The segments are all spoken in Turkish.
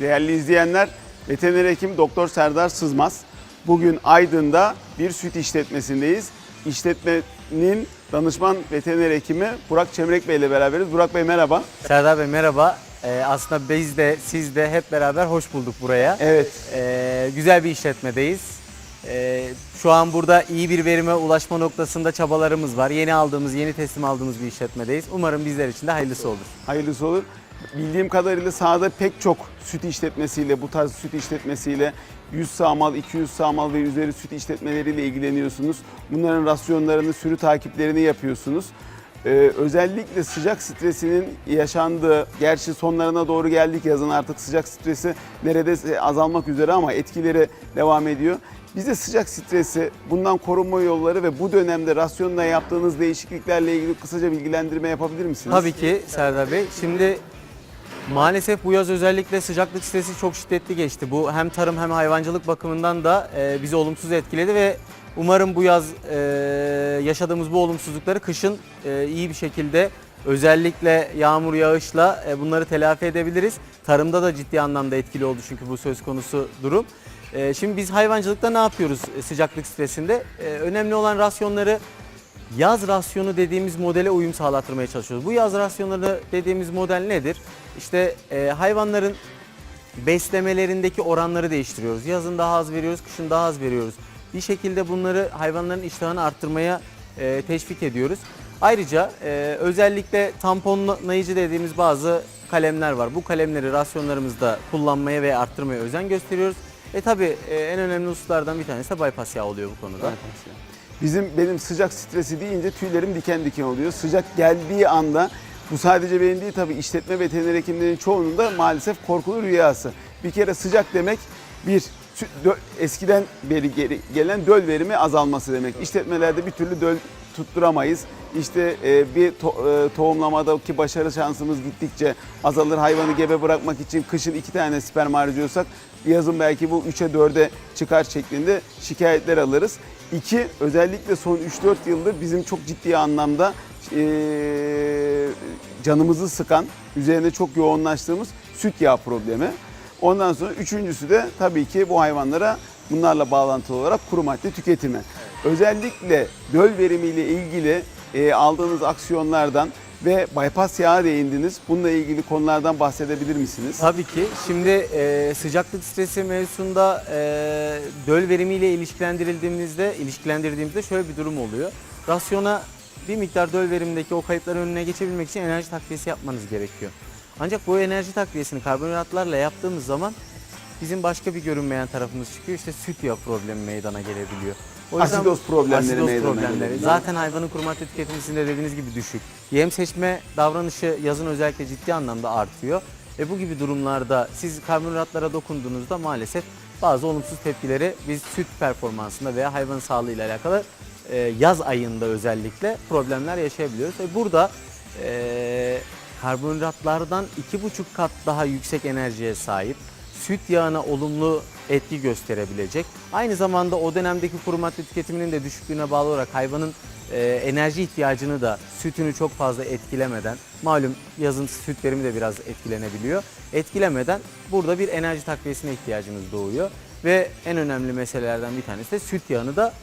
Değerli izleyenler, veteriner hekim Doktor Serdar Sızmaz. Bugün Aydın'da bir süt işletmesindeyiz. İşletmenin danışman veteriner hekimi Burak Çemrek Bey ile beraberiz. Burak Bey merhaba. Serdar Bey merhaba. Ee, aslında biz de siz de hep beraber hoş bulduk buraya. Evet. Ee, güzel bir işletmedeyiz. Ee, şu an burada iyi bir verime ulaşma noktasında çabalarımız var. Yeni aldığımız, yeni teslim aldığımız bir işletmedeyiz. Umarım bizler için de hayırlısı olur. Hayırlısı olur. Bildiğim kadarıyla sahada pek çok süt işletmesiyle, bu tarz süt işletmesiyle 100 sağmal, 200 sağmal ve üzeri süt işletmeleriyle ilgileniyorsunuz. Bunların rasyonlarını, sürü takiplerini yapıyorsunuz. Ee, özellikle sıcak stresinin yaşandığı, gerçi sonlarına doğru geldik yazın artık sıcak stresi neredeyse azalmak üzere ama etkileri devam ediyor. Bize sıcak stresi, bundan korunma yolları ve bu dönemde rasyonla yaptığınız değişikliklerle ilgili kısaca bilgilendirme yapabilir misiniz? Tabii ki Serdar Bey. Şimdi maalesef bu yaz özellikle sıcaklık stresi çok şiddetli geçti. Bu hem tarım hem hayvancılık bakımından da e, bizi olumsuz etkiledi ve umarım bu yaz e, yaşadığımız bu olumsuzlukları kışın e, iyi bir şekilde özellikle yağmur yağışla bunları telafi edebiliriz. Tarımda da ciddi anlamda etkili oldu çünkü bu söz konusu durum. Şimdi biz hayvancılıkta ne yapıyoruz sıcaklık stresinde? Önemli olan rasyonları yaz rasyonu dediğimiz modele uyum sağlattırmaya çalışıyoruz. Bu yaz rasyonları dediğimiz model nedir? İşte e, hayvanların beslemelerindeki oranları değiştiriyoruz. Yazın daha az veriyoruz, kışın daha az veriyoruz. Bir şekilde bunları hayvanların iştahını arttırmaya e, teşvik ediyoruz. Ayrıca e, özellikle tamponlayıcı dediğimiz bazı kalemler var. Bu kalemleri rasyonlarımızda kullanmaya ve arttırmaya özen gösteriyoruz. E tabi en önemli hususlardan bir tanesi de bypass yağı oluyor bu konuda. Bizim benim sıcak stresi deyince tüylerim diken diken oluyor. Sıcak geldiği anda bu sadece benim değil tabii işletme veteriner hekimlerin çoğunun da maalesef korkulu rüyası. Bir kere sıcak demek bir eskiden beri gelen döl verimi azalması demek. İşletmelerde bir türlü döl tutturamayız. İşte e, bir to- e, tohumlamadaki başarı şansımız gittikçe azalır. Hayvanı gebe bırakmak için kışın iki tane sperm harcıyorsak yazın belki bu 3'e 4'e çıkar şeklinde şikayetler alırız. İki, özellikle son 3-4 yıldır bizim çok ciddi anlamda e, canımızı sıkan, üzerine çok yoğunlaştığımız süt yağı problemi. Ondan sonra üçüncüsü de tabii ki bu hayvanlara bunlarla bağlantılı olarak kuru madde tüketimi. Özellikle döl verimiyle ilgili e, aldığınız aksiyonlardan ve bypass yağı değindiniz. Bununla ilgili konulardan bahsedebilir misiniz? Tabii ki. Şimdi e, sıcaklık stresi mevzusunda e, döl verimiyle ilişkilendirildiğimizde, ilişkilendirdiğimizde şöyle bir durum oluyor. Rasyona bir miktar döl verimindeki o kayıpların önüne geçebilmek için enerji takviyesi yapmanız gerekiyor. Ancak bu enerji takviyesini karbonhidratlarla yaptığımız zaman bizim başka bir görünmeyen tarafımız çıkıyor. İşte süt yağı problemi meydana gelebiliyor. O yüzden- Asidoz problemleri asidoz meydana problemleri. gelebiliyor. Zaten hayvanın kuru madde tüketiminde dediğiniz gibi düşük. Yem seçme davranışı yazın özellikle ciddi anlamda artıyor. Ve bu gibi durumlarda siz karbonhidratlara dokunduğunuzda maalesef bazı olumsuz tepkileri biz süt performansında veya hayvan sağlığı ile alakalı yaz ayında özellikle problemler yaşayabiliyoruz. Ve burada e, karbonhidratlardan iki buçuk kat daha yüksek enerjiye sahip süt yağına olumlu etki gösterebilecek. Aynı zamanda o dönemdeki kuru madde tüketiminin de düşüklüğüne bağlı olarak hayvanın e, enerji ihtiyacını da sütünü çok fazla etkilemeden, malum yazın süt verimi de biraz etkilenebiliyor. Etkilemeden burada bir enerji takviyesine ihtiyacımız doğuyor. Ve en önemli meselelerden bir tanesi de süt yağını da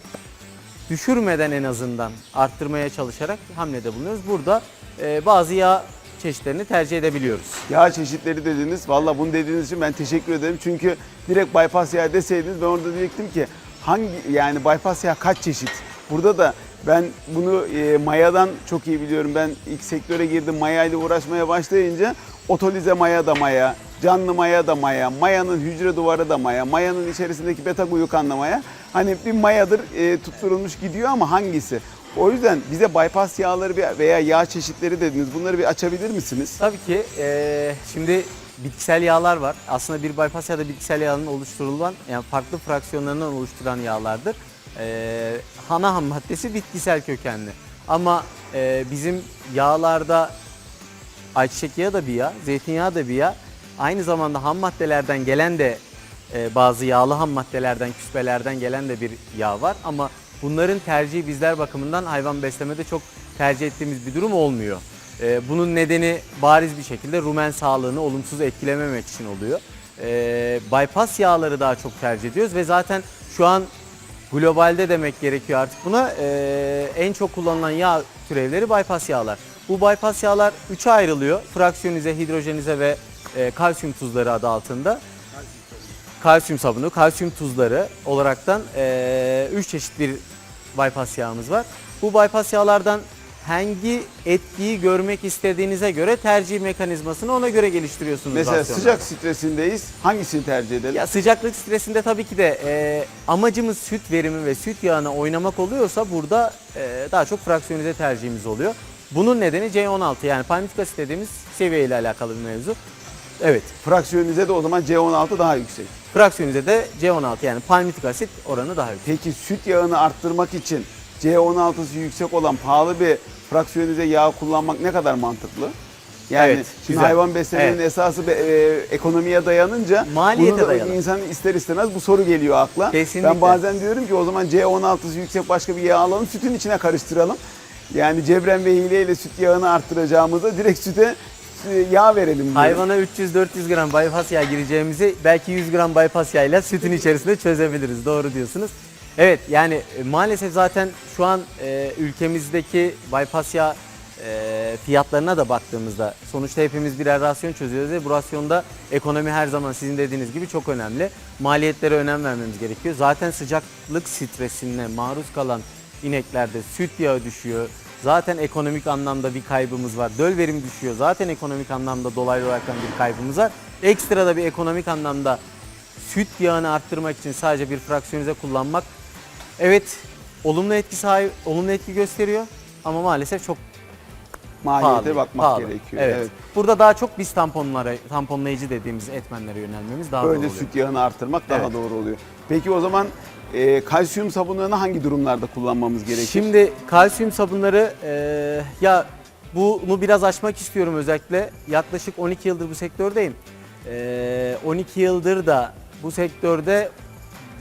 düşürmeden en azından arttırmaya çalışarak hamlede bulunuyoruz. Burada e, bazı yağ çeşitlerini tercih edebiliyoruz. Yağ çeşitleri dediniz. Valla bunu dediğiniz için ben teşekkür ederim. Çünkü direkt bypass yağı deseydiniz ben orada diyecektim ki hangi yani bypass yağı kaç çeşit? Burada da ben bunu e, mayadan çok iyi biliyorum. Ben ilk sektöre girdim maya ile uğraşmaya başlayınca otolize maya da maya, canlı maya da maya, mayanın hücre duvarı da maya, mayanın içerisindeki beta glukan da maya. Hani bir mayadır e, tutturulmuş gidiyor ama hangisi? O yüzden bize bypass yağları veya yağ çeşitleri dediniz. Bunları bir açabilir misiniz? Tabii ki eee, şimdi bitkisel yağlar var. Aslında bir bypass yağı da bitkisel yağın oluşturulan yani farklı fraksiyonlarından oluşturan yağlardır. Eee ana ham maddesi bitkisel kökenli. Ama eee, bizim yağlarda ayçiçek yağı da bir yağ, zeytinyağı da bir yağ. Aynı zamanda ham maddelerden gelen de e, bazı yağlı ham maddelerden, küspelerden gelen de bir yağ var. Ama bunların tercihi bizler bakımından hayvan beslemede çok tercih ettiğimiz bir durum olmuyor. E, bunun nedeni bariz bir şekilde rumen sağlığını olumsuz etkilememek için oluyor. e, bypass yağları daha çok tercih ediyoruz ve zaten şu an globalde demek gerekiyor artık buna e, en çok kullanılan yağ türevleri bypass yağlar. Bu bypass yağlar üçe ayrılıyor. Fraksiyonize, hidrojenize ve e, kalsiyum tuzları adı altında. Kalsiyum sabunu, kalsiyum tuzları olaraktan 3 çeşit bir bypass yağımız var. Bu bypass yağlardan hangi etkiyi görmek istediğinize göre tercih mekanizmasını ona göre geliştiriyorsunuz. Mesela rasyonda. sıcak stresindeyiz. Hangisini tercih edelim? Ya sıcaklık stresinde tabii ki de e, amacımız süt verimi ve süt yağına oynamak oluyorsa burada e, daha çok fraksiyonize tercihimiz oluyor. Bunun nedeni C16 yani palmitik asit dediğimiz seviye ile alakalı bir mevzu. Evet, Fraksiyonize de o zaman C16 daha yüksek. fraksiyonize de C16 yani palmitik asit oranı daha yüksek. Peki süt yağını arttırmak için C16'sı yüksek olan pahalı bir fraksiyonize yağ kullanmak ne kadar mantıklı? Yani Evet, şimdi güzel. hayvan beslemenin Evet. esası be- e, ekonomiye dayanınca Maliyete da insan ister istemez bu soru geliyor akla. Kesinlikle. Ben bazen diyorum ki o zaman C16'sı yüksek başka bir yağ alalım sütün içine karıştıralım. Yani cebren ve hileyle süt yağını arttıracağımıza direkt süte yağ verelim. diyorum. Hayvana 300-400 gram bypass yağ gireceğimizi belki 100 gram bypass yağıyla sütün içerisinde çözebiliriz. Doğru diyorsunuz. Evet yani e, maalesef zaten şu an e, ülkemizdeki bypass yağ e, fiyatlarına da baktığımızda sonuçta hepimiz birer rasyon çözüyoruz ve bu rasyonda ekonomi her zaman sizin dediğiniz gibi çok önemli. Maliyetlere önem vermemiz gerekiyor. Zaten sıcaklık stresine maruz kalan ineklerde süt yağı düşüyor. Zaten ekonomik anlamda bir kaybımız var. Döl verimi düşüyor. Zaten ekonomik anlamda dolaylı olarak bir kaybımız var. Ekstra da bir ekonomik anlamda süt yağını arttırmak için sadece bir fraksiyonize kullanmak evet olumlu etki sahip, olumlu etki gösteriyor ama maalesef çok Maliyete pahalı. bakmak pahalı. gerekiyor. Evet. evet. Burada daha çok biz tamponlara, tamponlayıcı dediğimiz etmenlere yönelmemiz daha doğru Böyle oluyor. süt yağını arttırmak daha Evet. doğru oluyor. Peki o zaman e, kalsiyum sabunlarını hangi durumlarda kullanmamız gerekir? Şimdi kalsiyum sabunları eee, ya bunu biraz açmak istiyorum özellikle. Yaklaşık 12 yıldır bu sektördeyim. Eee, 12 yıldır da bu sektörde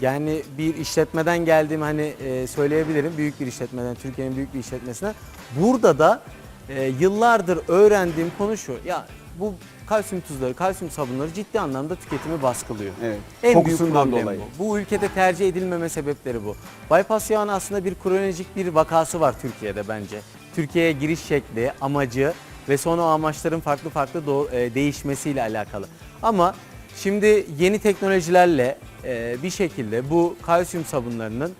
yani bir işletmeden geldiğim hani eee, söyleyebilirim. Büyük bir işletmeden, Türkiye'nin büyük bir işletmesine. Burada da eee, yıllardır öğrendiğim konu şu. Ya bu kalsiyum tuzları, kalsiyum sabunları ciddi anlamda tüketimi baskılıyor. Evet. En Kokusundan büyük dolayı. bu. Bu ülkede tercih edilmeme sebepleri bu. Bypass yağının aslında bir kronolojik bir vakası var Türkiye'de bence. Türkiye'ye giriş şekli, amacı ve sonra o amaçların farklı farklı e, değişmesiyle alakalı. Ama şimdi yeni teknolojilerle e, bir şekilde bu kalsiyum sabunlarının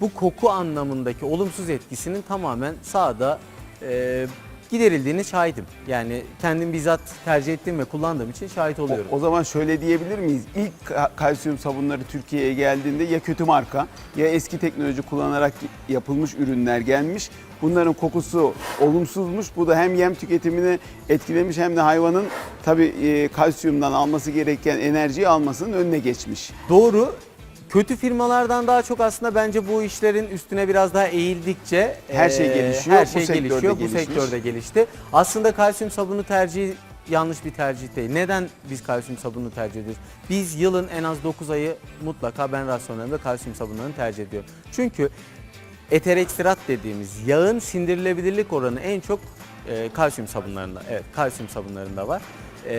bu koku anlamındaki olumsuz etkisinin tamamen sahada e, giderildiğini şahidim. Yani kendim bizzat tercih ettiğim ve kullandığım için şahit oluyorum. O, o zaman şöyle diyebilir miyiz? İlk ka- kalsiyum sabunları Türkiye'ye geldiğinde ya kötü marka ya eski teknoloji kullanarak yapılmış ürünler gelmiş. Bunların kokusu olumsuzmuş. Bu da hem yem tüketimini etkilemiş hem de hayvanın tabii e, kalsiyumdan alması gereken enerjiyi almasının önüne geçmiş. Doğru. Kötü firmalardan daha çok aslında bence bu işlerin üstüne biraz daha eğildikçe Her şey gelişiyor, Her bu şey sektörde gelişiyor. Bu gelişmiş. sektörde gelişti. Aslında kalsiyum sabunu tercihi yanlış bir tercih değil. Neden biz kalsiyum sabununu tercih ediyoruz? Biz yılın en az 9 ayı mutlaka ben rasyonlarımda kalsiyum sabunlarını tercih ediyorum. Çünkü eter ekstrat dediğimiz yağın sindirilebilirlik oranı en çok e, kalsiyum sabunlarında. Evet, kalsiyum sabunlarında var. E,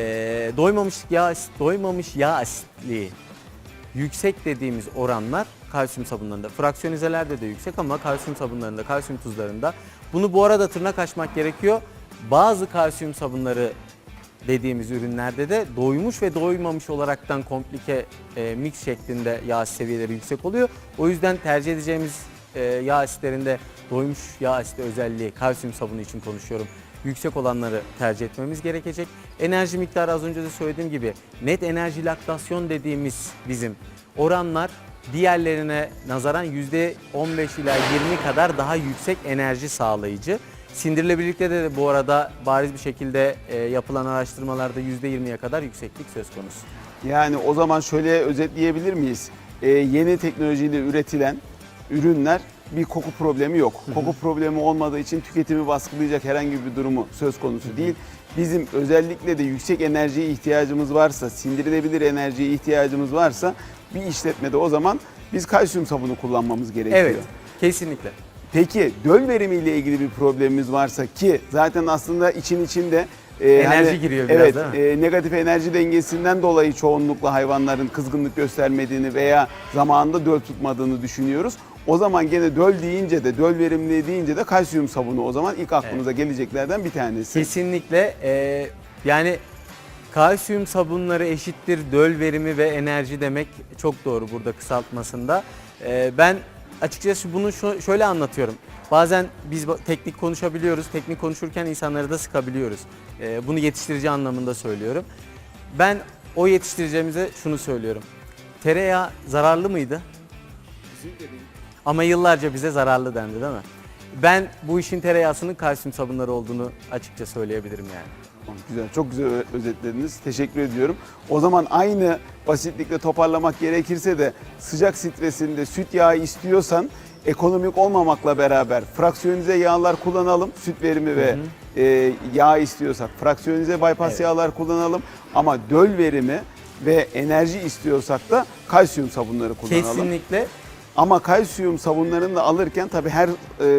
doymamış yağ doymamış yağ asitliği yüksek dediğimiz oranlar kalsiyum sabunlarında. Fraksiyonizelerde de yüksek ama kalsiyum sabunlarında, kalsiyum tuzlarında. Bunu bu arada tırnak açmak gerekiyor. Bazı kalsiyum sabunları dediğimiz ürünlerde de doymuş ve doymamış olaraktan komplike e, mix şeklinde yağ seviyeleri yüksek oluyor. O yüzden tercih edeceğimiz e, yağ asitlerinde doymuş yağ asiti özelliği kalsiyum sabunu için konuşuyorum. Yüksek olanları tercih etmemiz gerekecek. Enerji miktarı az önce de söylediğim gibi net enerji laktasyon dediğimiz bizim oranlar diğerlerine nazaran %15 ila 20 kadar daha yüksek enerji sağlayıcı. Sindirilebilirlikte de bu arada bariz bir şekilde e, yapılan araştırmalarda %20'ye kadar yükseklik söz konusu. Yani o zaman şöyle özetleyebilir miyiz? Ee, yeni teknolojiyle üretilen ürünler bir koku problemi yok. Koku problemi olmadığı için tüketimi baskılayacak herhangi bir durumu söz konusu değil. Bizim özellikle de yüksek enerjiye ihtiyacımız varsa, sindirilebilir enerjiye ihtiyacımız varsa bir işletmede o zaman biz kalsiyum sabunu kullanmamız gerekiyor. Evet, kesinlikle. Peki döl verimiyle ilgili bir problemimiz varsa ki zaten aslında için içinde e, Enerji giriyor biraz, evet, değil mi? e, negatif enerji dengesinden dolayı çoğunlukla hayvanların kızgınlık göstermediğini veya zamanında döl tutmadığını düşünüyoruz. O zaman gene döl deyince de döl verimliliği deyince de kalsiyum sabunu o zaman ilk aklımıza geleceklerden bir tanesi. Kesinlikle e, yani kalsiyum sabunları eşittir döl verimi ve enerji demek çok doğru burada kısaltmasında. E, ben açıkçası bunu şu- şöyle anlatıyorum. Bazen biz teknik konuşabiliyoruz. Teknik konuşurken insanları da sıkabiliyoruz. E, bunu yetiştirici anlamında söylüyorum. Ben o yetiştireceğimize şunu söylüyorum. Tereyağı zararlı mıydı? Ama yıllarca bize zararlı dendi değil mi? Ben bu işin tereyağısının kalsiyum sabunları olduğunu açıkça söyleyebilirim yani. Güzel, çok güzel özetlediniz. Teşekkür ediyorum. O zaman aynı basitlikle toparlamak gerekirse de sıcak stresinde süt yağı istiyorsan ekonomik olmamakla beraber fraksiyonize yağlar kullanalım. Süt verimi ve e, yağ istiyorsak fraksiyonize bypass Evet. yağlar kullanalım. Ama döl verimi ve enerji istiyorsak da kalsiyum sabunları kullanalım. Kesinlikle Ama kalsiyum sabunlarını da alırken tabii her e,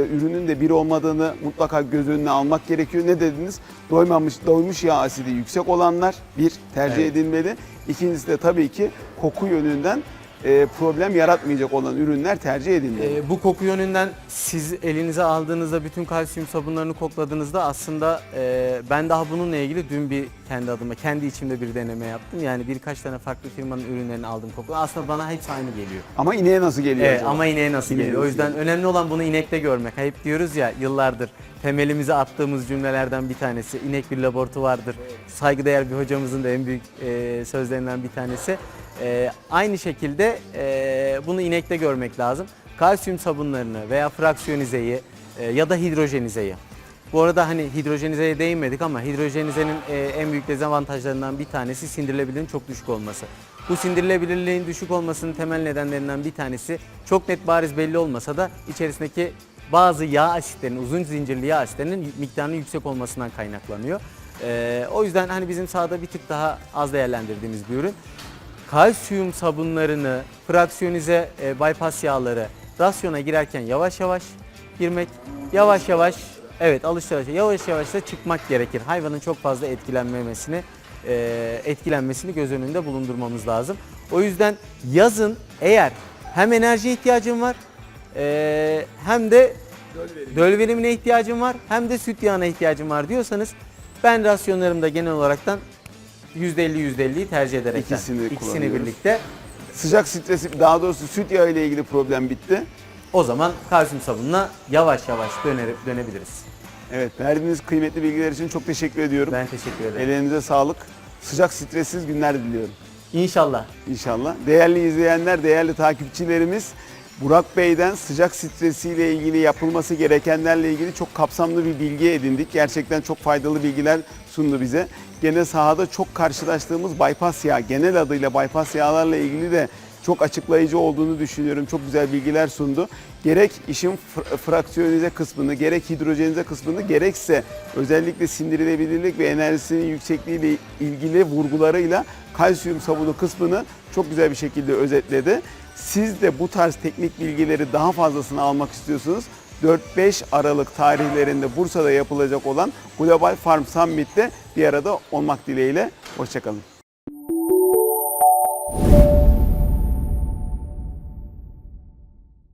ürünün de bir olmadığını mutlaka göz önüne almak gerekiyor. Ne dediniz? Doymamış, doymuş yağ asidi yüksek olanlar bir tercih Evet. edilmeli. İkincisi de tabii ki koku yönünden e, problem yaratmayacak olan ürünler tercih edilmeli. e, bu koku yönünden siz elinize aldığınızda bütün kalsiyum sabunlarını kokladığınızda aslında e, ben daha bununla ilgili dün bir kendi adıma kendi içimde bir deneme yaptım. Yani birkaç tane farklı firmanın ürünlerini aldım koku. Aslında bana hepsi aynı geliyor. ama ineğe nasıl geliyor Evet, acaba? ama ineğe nasıl İneğe geliyor? O nasıl yüzden önemli olan bunu inekte görmek. Hep diyoruz ya yıllardır temelimize attığımız cümlelerden bir tanesi. İnek bir laboratuvardır. Saygıdeğer bir hocamızın da en büyük e, sözlerinden bir tanesi. E, aynı şekilde e, bunu inekte görmek lazım. Kalsiyum sabunlarını veya fraksiyonizeyi e, ya da hidrojenizeyi. Bu arada hani hidrojenizeye değinmedik ama hidrojenizenin e, en büyük dezavantajlarından bir tanesi sindirilebilirliğin çok düşük olması. Bu sindirilebilirliğin düşük olmasının temel nedenlerinden bir tanesi çok net bariz belli olmasa da içerisindeki bazı yağ asitlerinin, uzun zincirli yağ asitlerinin miktarının yüksek olmasından kaynaklanıyor. E, o yüzden hani bizim sahada bir tık daha az değerlendirdiğimiz bir ürün. Kalsiyum sabunlarını, fraksiyonize e, bypass yağları rasyona girerken yavaş yavaş girmek, yavaş yavaş evet alıştırarak yavaş yavaş da çıkmak gerekir. Hayvanın çok fazla etkilenmemesini, e, etkilenmesini göz önünde bulundurmamız lazım. O yüzden yazın eğer hem enerji ihtiyacın var e, hem de döl verimine ihtiyacım var hem de süt yağına ihtiyacım var diyorsanız ben rasyonlarımda genel olaraktan %50 %50'yi tercih ederek İkisini ikisini birlikte Sıcak stresi daha doğrusu süt yağı ile ilgili problem bitti. o zaman kalsiyum sabununa yavaş yavaş dönerip dönebiliriz. Evet verdiğiniz kıymetli bilgiler için çok teşekkür ediyorum. Ben teşekkür ederim. Ellerinize sağlık. Sıcak stressiz günler diliyorum. İnşallah. İnşallah. Değerli izleyenler, değerli takipçilerimiz Burak Bey'den sıcak stresiyle ilgili yapılması gerekenlerle ilgili çok kapsamlı bir bilgi edindik. Gerçekten çok faydalı bilgiler sundu bize. Gene sahada çok karşılaştığımız bypass yağ, genel adıyla bypass yağlarla ilgili de çok açıklayıcı olduğunu düşünüyorum. Çok güzel bilgiler sundu. Gerek işin fr- fraksiyonize kısmını, gerek hidrojenize kısmını, gerekse özellikle sindirilebilirlik ve enerjisinin yüksekliğiyle ilgili vurgularıyla kalsiyum sabunu kısmını çok güzel bir şekilde özetledi. Siz de bu tarz teknik bilgileri daha fazlasını almak istiyorsunuz. 4-5 Aralık tarihlerinde Bursa'da yapılacak olan Global Farm Summit'te bir arada olmak dileğiyle. Hoşçakalın.